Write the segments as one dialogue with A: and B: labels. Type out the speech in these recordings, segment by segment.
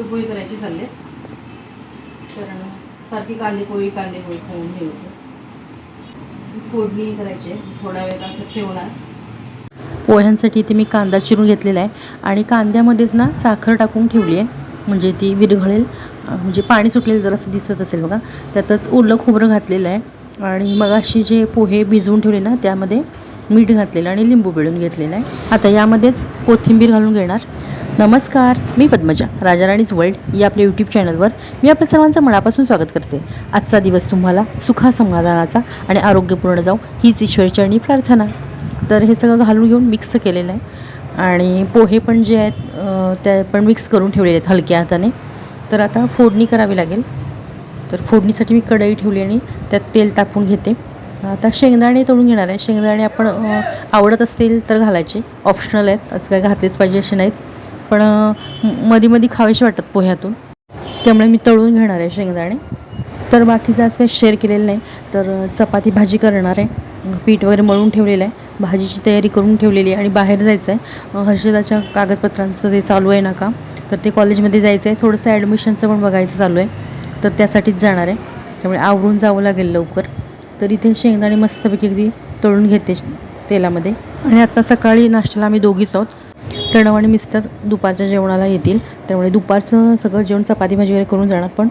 A: दडपे पोळी करायची चालले कारण सारखी कांदे पोळी कांदे पोळी खाऊन हे होते. फोडणी करायची थोडा वेळ असं ठेवणार. पोह्यांसाठी इथे मी कांदा चिरून घेतलेला आहे. आणि कांद्यामध्येच ना साखर टाकून ठेवली आहे. म्हणजे ती विरघळेल. म्हणजे पाणी सुटलेलं जरासं दिसत असेल बघा. त्यातच ओलं खोबरं घातलेलं आहे. आणि मग अशी जे पोहे भिजवून ठेवले ना त्यामध्ये मीठ घातलेलं आणि लिंबू पिळून घेतलेलं आहे. आता यामध्येच कोथिंबीर घालून घेणार. नमस्कार मी पद्मजा राजाराणीज वर्ल्ड या आपल्या यूट्यूब चॅनलवर मी आपल्या सर्वांचं मनापासून स्वागत करते. आजचा दिवस तुम्हाला सुखासमाधानाचा आणि आरोग्यपूर्ण जाऊ हीच ईश्वरचरणी प्रार्थना. तर हे सगळं घालून घेऊन मिक्स केलेलं आहे. आणि पोहे पण जे आहेत ते पण मिक्स करून ठेवलेले आहेत हलक्या हाताने. तर आता फोडणी करावी लागेल. तर फोडणीसाठी मी कढई ठेवली आणि त्यात तेल टाकून घेते. आता शेंगदाणे तळून घेणार आहे. शेंगदाणे आपण आवडत असतील तर घालायचे. ऑप्शनल आहेत. असं काय घातलेच पाहिजे असे नाहीत. पण मधी मधी खावेसे वाटतात पोह्यातून. त्यामुळे मी तळून घेणार आहे शेंगदाणे. तर बाकीचं आज काही शेअर केलेलं नाही. तर चपाती भाजी करणार आहे. पीठ वगैरे मळून ठेवलेलं आहे. भाजीची तयारी करून ठेवलेली आहे आणि बाहेर जायचं आहे. हर्षदाच्या कागदपत्रांचं ते चालू आहे ना का तर ते कॉलेजमध्ये जायचं आहे. थोडंसं ॲडमिशनचं पण बघायचं चालू आहे. तर त्यासाठीच जाणार आहे. त्यामुळे आवरून जावं लागेल लवकर. तर इथे शेंगदाणे मस्तपैकी अगदी तळून घेते तेलामध्ये. आणि आत्ता सकाळी नाश्त्याला आम्ही दोघीच आहोत. प्रणव आणि मिस्टर दुपारच्या जेवणाला येतील. त्यामुळे दुपारचं सगळं जेवण चपाती भाजी वगैरे करून जाणार पण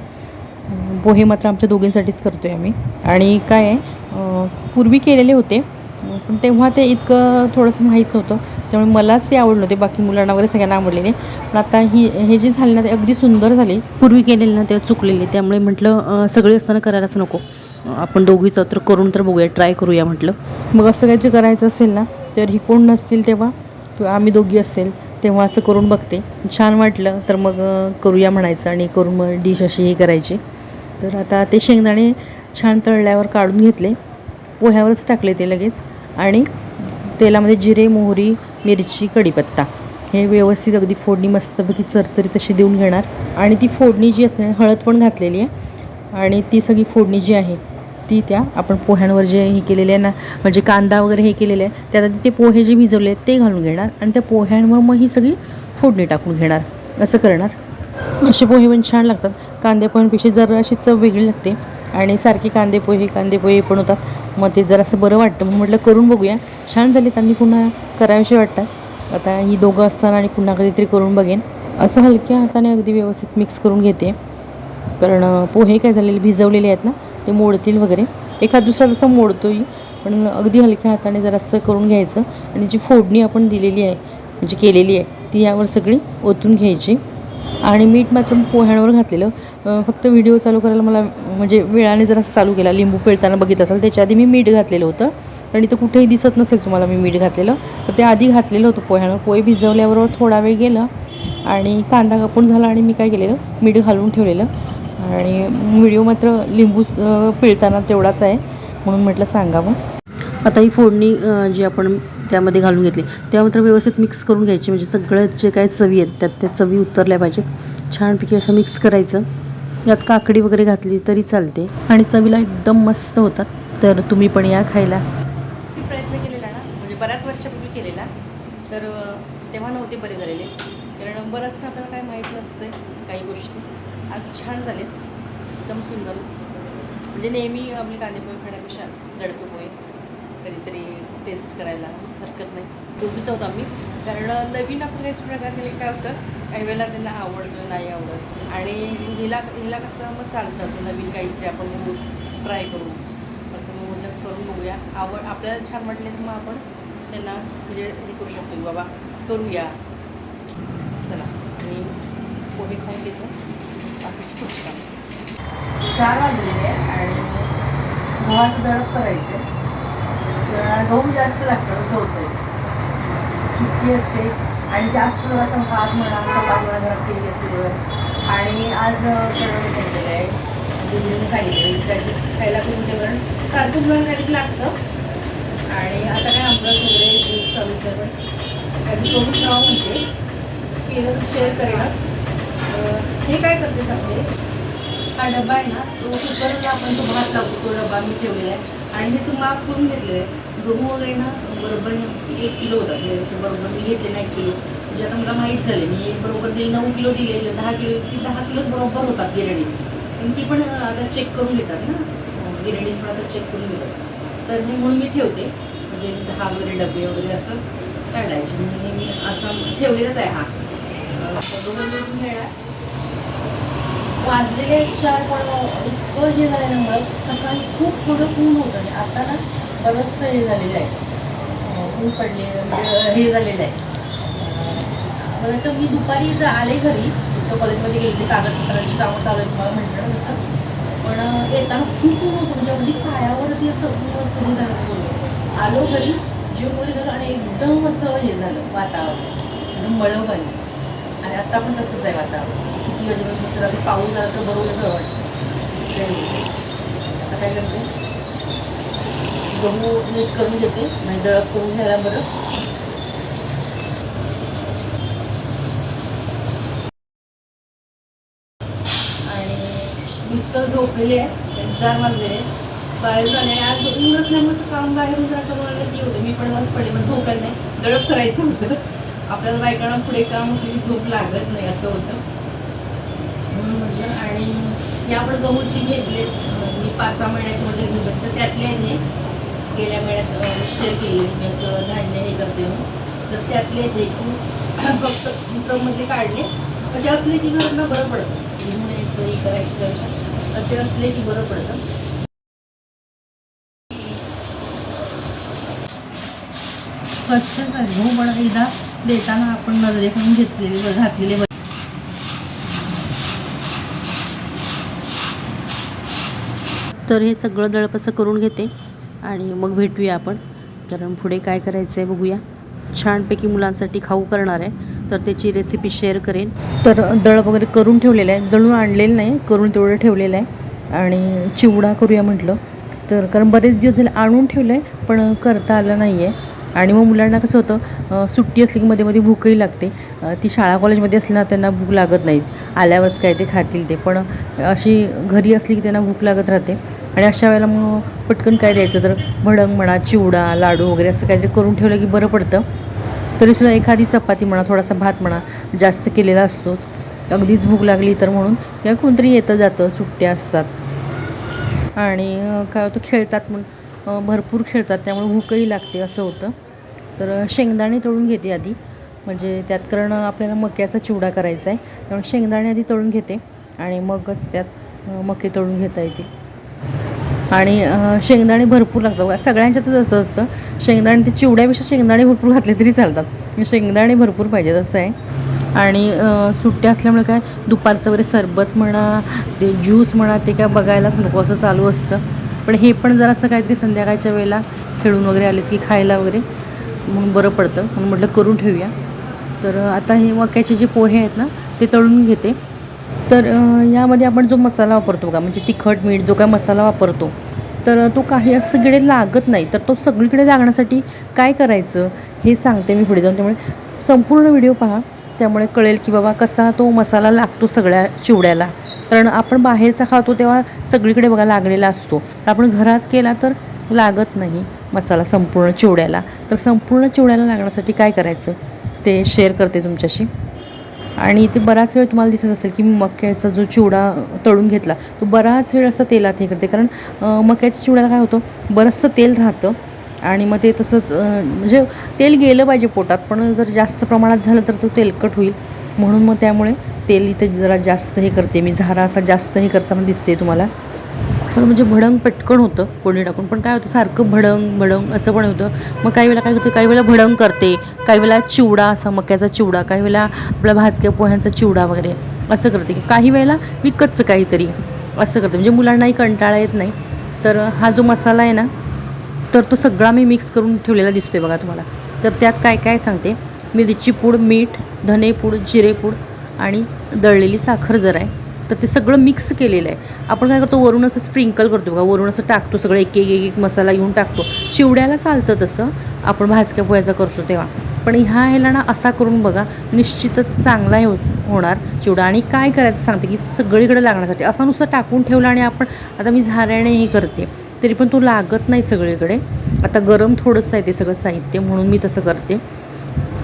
A: पोहे मात्र आमच्या दोघींसाठीच करतो आहे आम्ही. आणि काय आहे पूर्वी केलेले होते पण तेव्हा ते इतकं थोडंसं माहीत नव्हतं. त्यामुळे मलाच ते आवडलं नव्हते बाकी मुलांना वगैरे सगळ्यांना आवडलेले. पण आता ही हे जे झाले ना ते अगदी सुंदर झाले. पूर्वी केलेले ना ते चुकलेले. त्यामुळे म्हटलं सगळे असताना करायलाच नको. आपण दोघीचं तर करून तर बघूया ट्राय करूया म्हटलं. मग असं काहीतरी करायचं असेल ना तर ही कोण नसतील तेव्हा? किंवा आम्ही दोघी असेल तेव्हा असं करून बघते. छान वाटलं तर मग करूया म्हणायचं आणि करून मग डिश अशी हे करायची. तर आता ते शेंगदाणे छान तळल्यावर काढून घेतले. पोह्यावरच टाकले ते लगेच आणि तेलामध्ये जिरे मोहरी मिरची कढीपत्ता हे व्यवस्थित अगदी फोडणी मस्तपैकी चरचरी तशी देऊन घेणार. आणि ती फोडणी जी असते ना, हळद पण घातलेली आहे. आणि ती सगळी फोडणी जी आहे ती त्या आपण पोह्यांवर जे हे केलेले आहे ना म्हणजे कांदा वगैरे हे केलेले आहे त्यात आधी ते पोहे जे भिजवले आहेत ते घालून घेणार आणि त्या पोह्यांवर मग ही सगळी फोडणी टाकून घेणार. असं करणार. असे पोहे पण छान लागतात. कांद्या पोह्यांपेक्षा जरा अशी चव वेगळी लागते आणि सारखी कांदे पोहे कांदे पोहे पण होतात. मग ते जरासं बरं वाटतं. मग म्हटलं करून बघूया. छान झाले त्यांनी पुन्हा करावेसे वाटतात. आता ही दोघं असताना आणि पुन्हा कधीतरी करून बघेन. असं हलक्या हाताने अगदी व्यवस्थित मिक्स करून घेते. कारण पोहे काय झालेले भिजवलेले आहेत ना ते मोडतील वगैरे. एखाद दुसरा तसं मोडतोही पण अगदी हलक्या हाताने जरासं करून घ्यायचं. आणि जी फोडणी आपण दिलेली आहे म्हणजे केलेली आहे ती यावर सगळी ओतून घ्यायची. आणि मीठ मात्र पोह्यांवर घातलेलं. फक्त व्हिडिओ चालू करायला मला म्हणजे वेळाने जरा चालू केला. लिंबू पिळताना बघित असाल त्याच्या आधी मी मीठ घातलेलं होतं. आणि ते कुठेही दिसत नसेल तुम्हाला मी मीठ घातलेलं. तर ते आधी घातलेलं होतं पोह्यांवर पोहे भिजवल्याबरोबर थोडा वेळ गेला आणि कांदा कापून झाला आणि मी काय केलेलं? मीठ घालून ठेवलेलं. आणि व्हिडिओ मात्र लिंबू पिळताना तेवढाच आहे म्हणून म्हटलं सांगावं. आता ही फोडणी जी आपण त्यामध्ये घालून घेतली त्या मात्र व्यवस्थित मिक्स करून घ्यायची. म्हणजे सगळं जे काही चवी आहेत त्यात त्या चवी उतरल्या पाहिजे. छानपैकी असं मिक्स करायचं. यात काकडी वगैरे घातली तरी चालते. आणि चवीला एकदम मस्त होतात. तर तुम्ही पण या खायला. प्रयत्न केलेला ना म्हणजे बऱ्याच वर्षापूर्वी केलेला. तर तेव्हा नव्हते बरे झालेले. कारण बरंचसं आपल्याला काय माहीत नसतं काही गोष्टी. आज छान झाले. एकदम सुंदर. म्हणजे नेहमी आपले कांदेपोहे खाण्यापेक्षा दडपे पोहे कधीतरी टेस्ट करायला हरकत नाही. दोघीच आहोत आम्ही. कारण नवीन आपण काही प्रकार केले काय होतं काही वेळेला त्यांना आवडतो नाही आवडत. आणि हिला हिला कसं मग चालतं असं नवीन काहीतरी आपण ट्राय करू. असं मग करून बघूया. आवड आपल्याला छान वाटले तर मग आपण त्यांना म्हणजे हे करू शकतो बाबा करूया. चला आणि पोहे खाऊन घेतो. बाकीची पुढची चार वाजलेले आणि गव्हाचं दळप करायचं आहे गहू जास्त लागतं असं होतं सुट्टी असते आणि जास्त असं भात म्हणा चपाती म्हणा घरात केली असते आणि आज कळवणे सांगितलेलं आहे. गुरुजीने सांगितलं त्याची खायला करून जेवण सारखं जेवण काहीतरी लागतं. आणि आता काय आमरस वगैरे ज्यूस चालू पण काहीतरी करून ठेवा म्हणते केलं शेअर करेनच हे काय करते सांगते? हा डबा आहे ना तो कुकरला आपण तो भात लावतो तो डबा मी ठेवलेला आहे. आणि ह्याचं माप करून घेतलेलं आहे. गहू वगैरे ना बरोबर एक किलो होता. म्हणजे बरोबर मी घेतले ना एक किलो. म्हणजे आता मला माहीत झाले मी बरोबर दिले नऊ किलो दिलेले दहा किलो की दहा किलोच बरोबर होतात गिरणी. पण ती पण आता चेक करून घेतात ना. गिरणी पण आता चेक करून घेतात. तर हे म्हणून मी ठेवते. म्हणजे दहा वगैरे डबे वगैरे असं काढायचे. म्हणून मी असा ठेवलेलाच आहे हा. वाजलेले चार पण इतकं हे झालं सकाळी खूप थोडं ऊन होतं आणि आता ना बरंच म्हणजे, हे झालेलं आहे. ऊन पडले म्हणजे हे झालेलं आहे. मला वाटतं मी दुपारी जर आले घरी तुमच्या कॉलेजमध्ये गेले कागदपत्रांची कामं चालू आहेत मला म्हटलं तसं. पण येताना खूप ऊन होतं म्हणजे अगदी पायावरती असं ऊन असं हे झालं आलो घरी जेवण झालं आणि एकदम असं हे झालं वातावरण. एकदम मळव आली आणि आता पण तसंच आहे वातावरण किती वाजेपर्यंत दुसरा आता पाऊस झाला तर बरोबर असं वाटतं. आता काय करते? गहू नीट करून घेते म्हणजे दळप करून घ्यायला बरं. आणि मिस्टर झोपलेले आहे चार वाजलेले बाहेर झाले आज ऊन असल्यामुळे काम बाहेरून जातं मला की होतं मी पण आज पडले पण झोपायला नाही. दळप करायचं होतं. आपल्याला बायकांना पुढे काम असलं की झोप लागत नाही असं होतं. म्हणून म्हटलं आणि हे आपण गहूची घेतले. मी पाच सहा महिन्याचे म्हणजे घेऊ तर त्यातले हे गेल्या महिन्यात शेअर केले. मी असं धान्य हे करते म्हणून. तर त्यातले हे फक्त ड्रममध्ये काढले. असे असले की घरांना बरं पडतं. करायचं करायचं असे असले की बरं पडतं. स्वच्छ गहू हो, पण एकदा देताना आपण नजरेकडून घेतलेले घातलेले तर हे सगळं दळप असं करून घेते आणि मग भेटूया आपण. कारण पुढे काय करायचं आहे बघूया. छानपैकी मुलांसाठी खाऊ करणार आहे. तर त्याची रेसिपी शेअर करेन. तर दळप वगैरे करून ठेवलेलं आहे. दळून आणलेलं नाही करून तेवढं ठेवलेलं आहे. आणि चिवडा करूया म्हटलं. तर कारण बरेच दिवस झाले आणून ठेवलं आहे पण करता आलं नाही आहे आणि मग मुलांना कसं होतं सुट्टी असली की मध्ये मध्ये भूकही लागते. ती शाळा कॉलेजमध्ये असली ना त्यांना भूक लागत नाहीत. आल्यावरच काय ते खातील ते. पण अशी घरी असली की त्यांना भूक लागत राहते. आणि अशा वेळेला मग पटकन काय द्यायचं तर भडंग म्हणा चिवडा लाडू वगैरे असं काहीतरी करून ठेवलं की बरं पडतं. तरीसुद्धा एखादी चपाती म्हणा थोडासा भात म्हणा जास्त केलेला असतोच. अगदीच भूक लागली तर म्हणून किंवा कोणतरी येतं जातं सुट्ट्या असतात. आणि काय होतं खेळतात म्हणून भरपूर खेळतात त्यामुळे भूकही लागते असं होतं. तर शेंगदाणे तळून घेते आधी. म्हणजे त्यात कारण आपल्याला मक्याचा चिवडा करायचा आहे त्यामुळे शेंगदाणे आधी तळून घेते आणि मगच त्यात मके तळून घेता येते आणि शेंगदाणे भरपूर लागतात. सगळ्यांच्यातच असं असतं. शेंगदाणे ते चिवड्यापेक्षा शेंगदाणे भरपूर घातले तरी चालतात. म्हणजे शेंगदाणे भरपूर पाहिजेत असं आहे आणि सुट्ट्या असल्यामुळे काय दुपारचं वगैरे सरबत म्हणा ते ज्यूस म्हणा ते काय बघायलाच नको. असं चालू असतं. पण हे पण जरासं काहीतरी संध्याकाळच्या वेळेला खेळून वगैरे आलेत की खायला वगैरे म्हणून बरं पडतं. म्हणून म्हटलं करून ठेवूया. तर आता हे मक्याचे जे पोहे आहेत ना ते तळून घेते. तर यामध्ये आपण जो मसाला वापरतो का म्हणजे तिखट मीठ जो काय मसाला वापरतो तर तो काही सगळे लागत नाही. तर तो सगळीकडे लागण्यासाठी काय करायचं हे सांगते मी पुढे जाऊन. त्यामुळे संपूर्ण व्हिडिओ पहा. त्यामुळे कळेल की बाबा कसा तो मसाला लागतो सगळ्या चिवड्याला. कारण आपण बाहेरचा खातो तेव्हा सगळीकडे बघा लागलेला असतो. आपण घरात केला तर लागत नाही मसाला संपूर्ण चिवड्याला. तर संपूर्ण चिवड्याला लागण्यासाठी काय करायचं? ते शेअर करते तुमच्याशी. आणि ते बराच वेळ तुम्हाला दिसत असेल की मी मक्याचा जो चिवडा तळून घेतला तो बराच वेळ असं तेलात हे करते. कारण मक्याच्या चिवड्याला काय होतं? बरंचसं तेल राहतं आणि मग ते तसंच म्हणजे तेल गेलं पाहिजे पोटात. पण जर जास्त प्रमाणात झालं तर तो तेलकट होईल. म्हणून मग त्यामुळे तेल इथे जरा जास्त हे करते मी झारा असा जास्त हे करताना दिसते तुम्हाला. तर म्हणजे भडंग पटकन होतं कोणी टाकून. पण काय होतं सारखं भडंग भडंग असं पण होतं. मग काही वेळेला काय करते काही वेळेला भडंग करते काही वेळेला चिवडा असा मक्याचा चिवडा काही वेळेला आपला भाजक्या पोह्यांचा चिवडा वगैरे असं करते. काही वेळेला मी कच्चं काहीतरी असं करते. म्हणजे मुलांनाही कंटाळा येत नाही. तर हा जो मसाला आहे ना तर तो सगळा मी मिक्स करून ठेवलेला दिसतो आहे बघा तुम्हाला. तर त्यात काय काय सांगते? मिरची पूड मीठ धनेपूड जिरेपूड आणि दळलेली साखर जर आहे तर ते सगळं मिक्स केलेलं आहे. आपण काय करतो वरून असं स्प्रिंकल करतो बघा वरून असं टाकतो सगळं एक एक एक एक मसाला घेऊन टाकतो. चिवड्याला चालतं तसं आपण भाजक्या पोह्याचा करतो तेव्हा. पण ह्या ह्याला ना असा करून बघा निश्चितच चांगला हे हो- होणार चिवडा. आणि काय करायचं सांगते की सगळीकडे लागण्यासाठी असं नुसतं टाकून ठेवलं आणि आपण आता मी झाऱ्याने हे करते तरी पण तो लागत नाही सगळीकडे. आता गरम थोडंसं आहे ते सगळं साहित्य म्हणून मी तसं करते.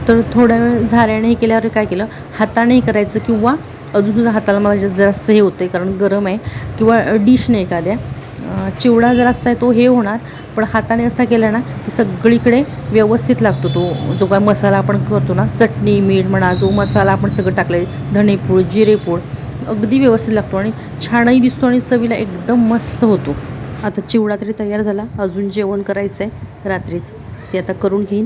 A: तर थोड्या वेळ झाऱ्याने हे केल्यावर काय केलं? हातानेही करायचं किंवा अजूनसुद्धा हाताला मला जास्त हे होतं आहे कारण गरम आहे किंवा डिशने एखाद्या चिवडा जर असा आहे तो हे होणार पण हाताने असा केला ना की सगळीकडे व्यवस्थित लागतो तो जो काय मसाला आपण करतो ना चटणी मीठ म्हणा जो मसाला आपण सगळं टाकले धणेपूड जिरेपूड अगदी व्यवस्थित लागतो आणि छानही दिसतो आणि चवीला एकदम मस्त होतो. आता चिवडा तरी तयार झाला अजून जेवण करायचं आहे रात्रीच. ते आता करून घेईन.